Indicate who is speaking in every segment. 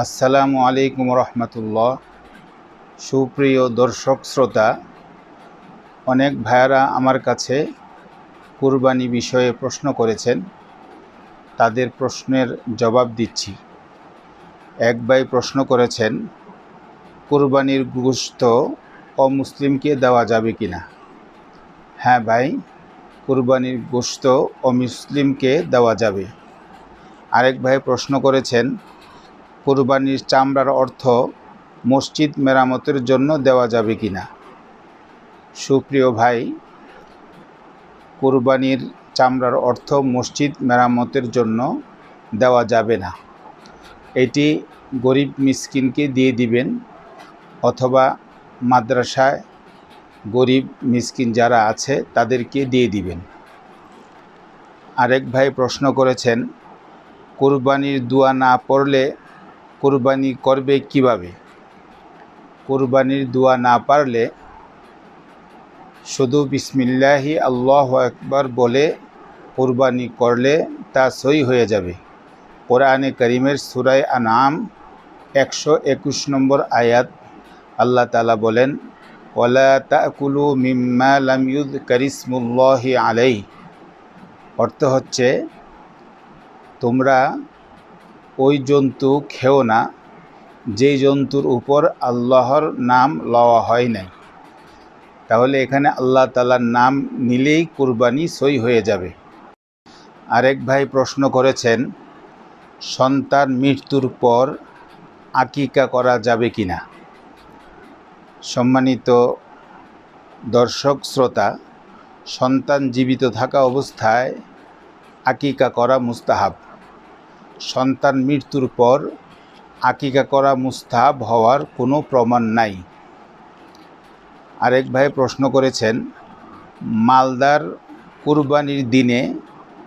Speaker 1: আসসালামু আলাইকুম রহমতুল্লাহ। সুপ্রিয় দর্শক শ্রোতা, অনেক ভাইয়ারা আমার কাছে কুরবানি বিষয়ে প্রশ্ন করেছেন। তাদের প্রশ্নের জবাব দিচ্ছি। এক ভাই প্রশ্ন করেছেন, কুরবানির গুস্ত অমুসলিমকে দেওয়া যাবে কি না হ্যাঁ ভাই, কুরবানির গোস্ত অমুসলিমকে দেওয়া যাবে। আরেক ভাই প্রশ্ন করেছেন কুরবানির চামড়ার অর্থ মসজিদ মেরামতের জন্য দেওয়া যাবে কি না সুপ্রিয় ভাই, কুরবানির চামড়ার অর্থ মসজিদ মেরামতের জন্য দেওয়া যাবে না। এটি গরিব মিসকিনকে দিয়ে দিবেন অথবা মাদ্রাসায় গরিব মিসকিন যারা আছে তাদেরকে দিয়ে দিবেন। আরেক ভাই প্রশ্ন করেছেন, কুরবানির দোয়া না পড়লে কুরবানি করবে কীভাবে? কুরবানির দোয়া না পারলে শুধু বিসমিল্লাহি আল্লাহ একবার বলে কুরবানি করলে তা সই হয়ে যাবে। কোরআনে করিমের সুরায় আনাম একশো একুশ নম্বর আয়াত আল্লাহ তালা বলেন ওলা তাকুলু মিম্মা করিসমুল্লাহি আলাই অর্থ হচ্ছে, তোমরা ওই জন্তু খেও না, যেই জন্তুর উপর আল্লাহর নাম লওয়া হয় নাই। তাহলে এখানে আল্লাহ তালার নাম নিলেই কুরবানি সই হয়ে যাবে। আরেক ভাই প্রশ্ন করেছেন, সন্তান মৃত্যুর পর আকিকা করা যাবে কি না সম্মানিত দর্শক, শ্রোতা, সন্তান জীবিত থাকা অবস্থায় আকিকা করা মুস্তাহাব। সন্তান মৃত্যুর পর আকিকা করা মুস্তাহাব হওয়ার কোনো প্রমাণ নাই। আরেক ভাই প্রশ্ন করেছেন, মালদার কুরবানির দিনে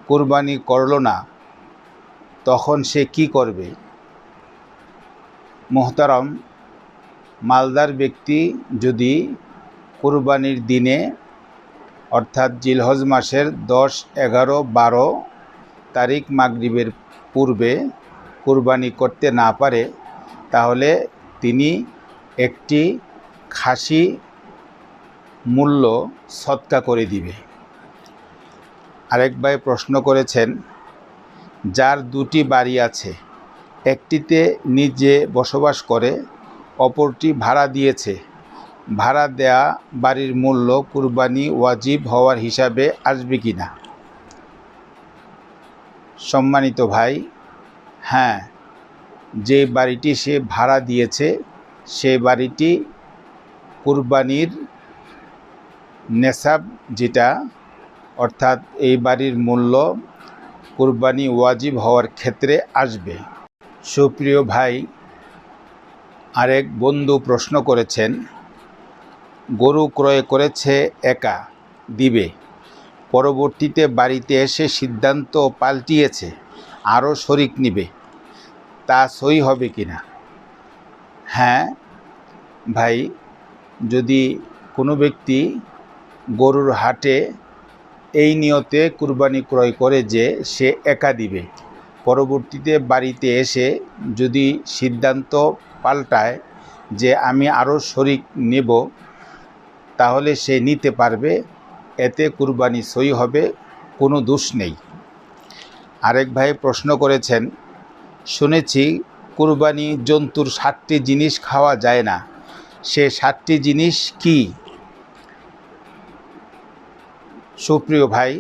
Speaker 1: কুরবানি করল না, তখন সে কি করবে? মোহতারম, মালদার ব্যক্তি যদি কুরবানির দিনে, অর্থাৎ জিলহজ মাসের দশ, এগারো, বারো তারিখ মাগরিবের পূর্বে কুরবানি করতে না পারে, তাহলে তিনি একটি খাসি মূল্য সৎকা করে দিবে। আরেক ভাই প্রশ্ন করেছেন, যার দুটি বাড়ি আছে, একটিতে নিজে বসবাস করে, অপরটি ভাড়া দিয়েছে। ভাড়া দেয়া বাড়ির মূল্য কুরবানি ওয়াজিব হওয়ার হিসাবে আসবে কি না সম্মানিত ভাই হ্যাঁ যে বাড়িটি সে ভাড়া দিয়েছে, সে বাড়িটি কুরবানির নেশাব যেটা, অর্থাৎ এই বাড়ির মূল্য কুরবানি ওয়াজিব হওয়ার ক্ষেত্রে আসবে। সুপ্রিয় ভাই, আরেক বন্ধু প্রশ্ন করেছেন, গরু ক্রয় করেছে একা, দিবে। পরবর্তীতে বাড়িতে এসে সিদ্ধান্ত পাল্টিয়েছে, আরও শরিক নিবে। তা সই হবে কি না? হ্যাঁ ভাই, যদি কোনো ব্যক্তি গরুর হাটে এই নিয়তে কুরবানি ক্রয় করে যে সে একা দিবে, পরবর্তীতে বাড়িতে এসে যদি সিদ্ধান্ত পাল্টায় যে আমি আরও শরিক নেব, তাহলে সে নিতে পারবে এতে কুরবানি সই হবে, কোনো দোষ নেই। আরেক ভাই প্রশ্ন করেছেন, শুনেছি কুরবানি জন্তুর সাতটি জিনিস খাওয়া যায় না, সে সাতটি জিনিস কি? সুপ্রিয় ভাই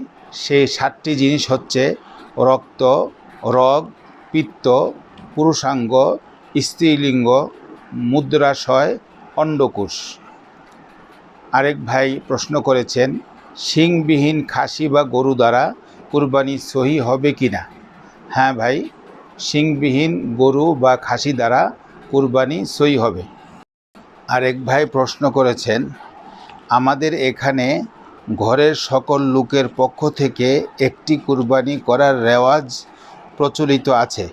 Speaker 1: সেই সাতটি জিনিস হচ্ছে রক্ত, রগ, পিত্ত, পুরুষাঙ্গ, স্ত্রীলিঙ্গ, মুদ্রাশয়, অন্ডকোষ। আরেক ভাই প্রশ্ন করেছেন শিংবিহীন খাসি বা গরু দ্বারা কুরবানি সহি হবে কি না? হ্যাঁ ভাই, শিংবিহীন গরু বা খাসি দ্বারা কুরবানি সই হবে। আরেক ভাই প্রশ্ন করেছেন, আমাদের এখানে ঘরের সকল লোকের পক্ষ থেকে একটি কুরবানি করার রেওয়াজ প্রচলিত আছে।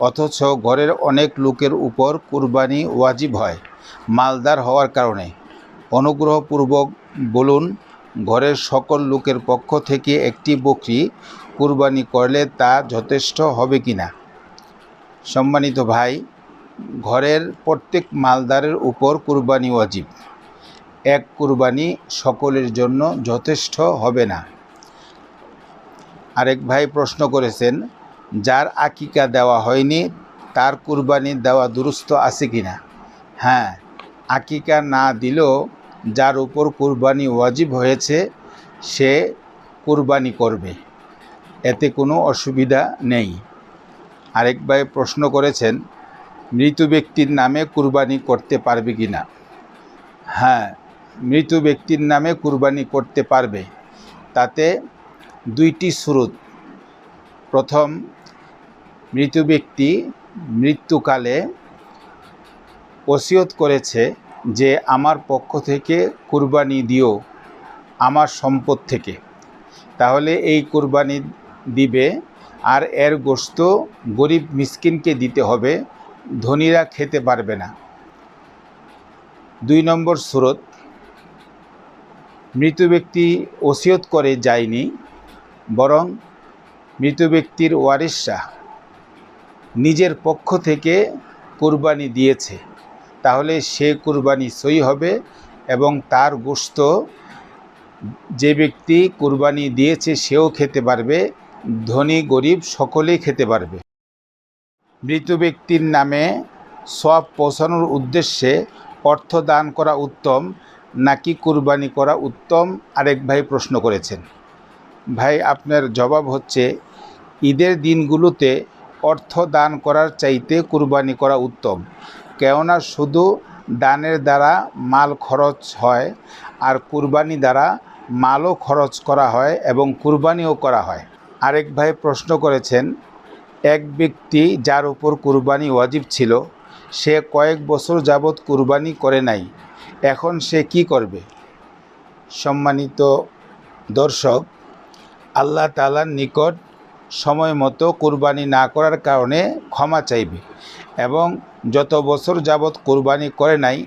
Speaker 1: অথচ ঘরের অনেক লোকের উপর কুরবানি ওয়াজিব হয়, মালদার হওয়ার কারণে। অনুগ্রহপূর্বক বলুন ঘরের সকল লোকের পক্ষ থেকে একটি বকরি কুরবানি করলে তা যথেষ্ট হবে কি না? সম্মানিত ভাই, ঘরের প্রত্যেক মালদারের উপর কুরবানি ওয়াজিব। এক কুরবানি সকলের জন্য যথেষ্ট হবে না। আরেক ভাই প্রশ্ন করেছেন, যার আকিকা দেওয়া হয়নি, তার কুরবানি দেওয়া দুরুস্ত আছে কি না? হ্যাঁ আকিকা না দিলেও যার উপর কুরবানি ওয়াজিব হয়েছে, সে কুরবানি করবে। এতে কোনো অসুবিধা নেই। আরেক ভাই প্রশ্ন করেছেন, মৃত ব্যক্তির নামে কুরবানি করতে পারবে কি না? হ্যাঁ মৃত ব্যক্তির নামে কুরবানি করতে পারবে। তাতে দুইটি সুরত। প্রথম, মৃত ব্যক্তি মৃত্যুকালে ওসিয়ত করেছে যে আমার পক্ষ থেকে কুরবানি দিও আমার সম্পদ থেকে। তাহলে এই কুরবানি দিবে আর এর গোস্ত গরিব মিসকিনকে দিতে হবে, ধনীরা খেতে পারবে না। দুই নম্বর সুরত, মৃত ব্যক্তি ওসিয়ত করে যায়নি, বরং মৃত ব্যক্তির ওয়ারিসরা নিজের পক্ষ থেকে কুরবানি দিয়েছে। তাহলে সে কুরবানি সই হবে এবং তার গোস্ত যে ব্যক্তি কুরবানি দিয়েছে সেও খেতে পারবে, ধনী, গরিব সকলেই খেতে পারবে। মৃত ব্যক্তির নামে সব পৌঁছানোর উদ্দেশ্যে অর্থ দান করা উত্তম, নাকি কুরবানি করা উত্তম? আরেক ভাই প্রশ্ন করেছেন। ভাই, আপনার জবাব হচ্ছে, ঈদের দিনগুলোতে অর্থ দান করার চাইতে কুরবানি করা উত্তম। কেননা শুধু দানের দ্বারা মাল খরচ হয় আর কুরবানি দ্বারা মালও খরচ করা হয় এবং কুরবানিও করা হয়। আরেক ভাই প্রশ্ন করেছেন, এক ব্যক্তি যার উপর কুরবানি ওয়াজিব ছিল, সে কয়েক বছর যাবৎ কুরবানি করে নাই, এখন সে কি করবে? সম্মানিত দর্শক, আল্লাহ তালার নিকট সময় মতো কুরবানি না করার কারণে ক্ষমা চাইবে এবং যত বছর যাবৎ কুরবানি করে নাই,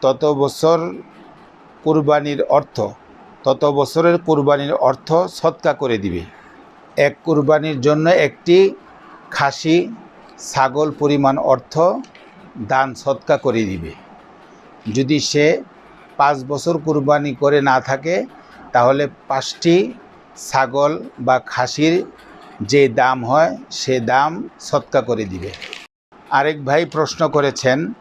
Speaker 1: তত বছর কুরবানির অর্থ, তত বছরের কুরবানির অর্থ সৎকা করে দিবে। এক কুরবানির জন্য একটি খাসি, ছাগল পরিমাণ অর্থ দান সৎকা করে দিবে। যদি সে পাঁচ বছর কুরবানি করে না থাকে, তাহলে পাঁচটি ছাগল বা খাসির যে দাম হয়, সে দাম সৎকা করে দিবে। আরেক ভাই প্রশ্ন করেছেন,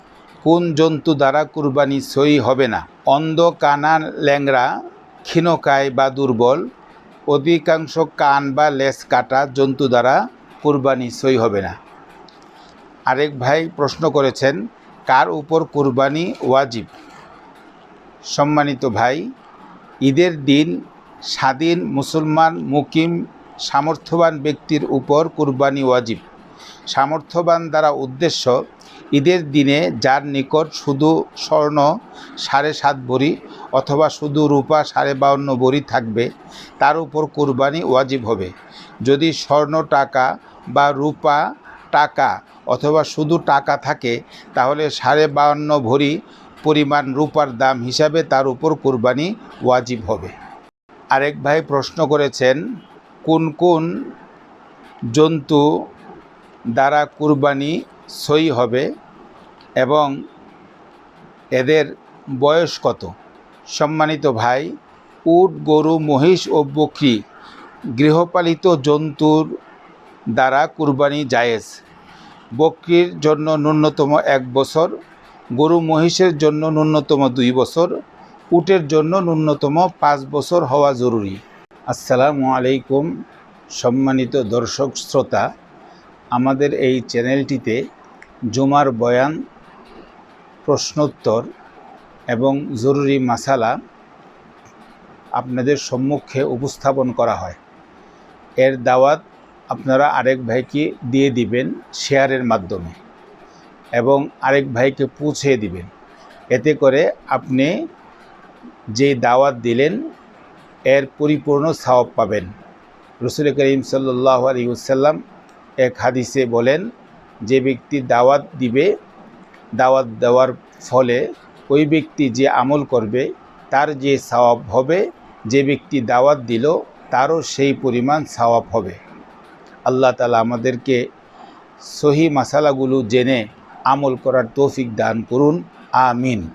Speaker 1: কোন জন্তু দ্বারা কুরবানি সই হবে না? অন্ধ কানা ল্যাংরা ক্ষীণকায় বা দুর্বল, অধিকাংশ কান বা লেস কাটা জন্তু দ্বারা কুরবানি সই হবে না। আরেক ভাই প্রশ্ন করেছেন, কার উপর কুরবানি ওয়াজিব? সম্মানিত ভাই, ঈদের দিন স্বাধীন মুসলমান মুকিম সামর্থ্যবান ব্যক্তির উপর কুরবানি ওয়াজিব। সামর্থ্যবান দ্বারা উদ্দেশ্য, ঈদের দিনে যার নিকট শুধু স্বর্ণ সাড়ে সাত ভরি অথবা শুধু রূপা সাড়ে বাউন্ন ভরি থাকবে, তার উপর কুরবানি ওয়াজিব হবে। যদি স্বর্ণ টাকা বা রূপা টাকা অথবা শুধু টাকা থাকে, তাহলে সাড়ে বাউন্ন ভরি পরিমাণ রূপার দাম হিসাবে তার উপর কুরবানি ওয়াজিব হবে। আরেক ভাই প্রশ্ন করেছেন কোন কোন জন্তু দ্বারা কুরবানি সই হবে এবং এদের বয়স কত? সম্মানিত ভাই, উট, গরু, মহিষ ও বকরি গৃহপালিত জন্তুর দ্বারা কুরবানি জায়েজ। বকরির জন্য ন্যূনতম এক বছর, গরু, মহিষের জন্য ন্যূনতম দুই বছর, উটের জন্য ন্যূনতম পাঁচ বছর হওয়া জরুরি। আসসালামু আলাইকুম, সম্মানিত দর্শক শ্রোতা। আমাদের এই চ্যানেলটিতে জুমার বয়ান, প্রশ্নোত্তর এবং জরুরি মাসালা আপনাদের সম্মুখে উপস্থাপন করা হয়। এর দাওয়াত আপনারা আরেক ভাইকে দিয়ে দিবেন শেয়ারের মাধ্যমে এবং আরেক ভাইকে পৌঁছে দিবেন। এতে করে আপনি যে দাওয়াত দিলেন এর পরিপূর্ণ সাওয়াব পাবেন। রসুল করিম সাল্লাহ আলী সাল্লাম এক হাদিসে বলেন, যে ব্যক্তি দাওয়াত দিবে, দাওয়াত দেওয়ার ফলে ওই ব্যক্তি যে আমল করবে, তার যে সওয়াব হবে, যে ব্যক্তি দাওয়াত দিল, তারও সেই পরিমাণ সওয়াব হবে। আল্লাহ তালা আমাদেরকে সহি মশালাগুলো জেনে আমল করার তৌফিক দান করুন। আমিন।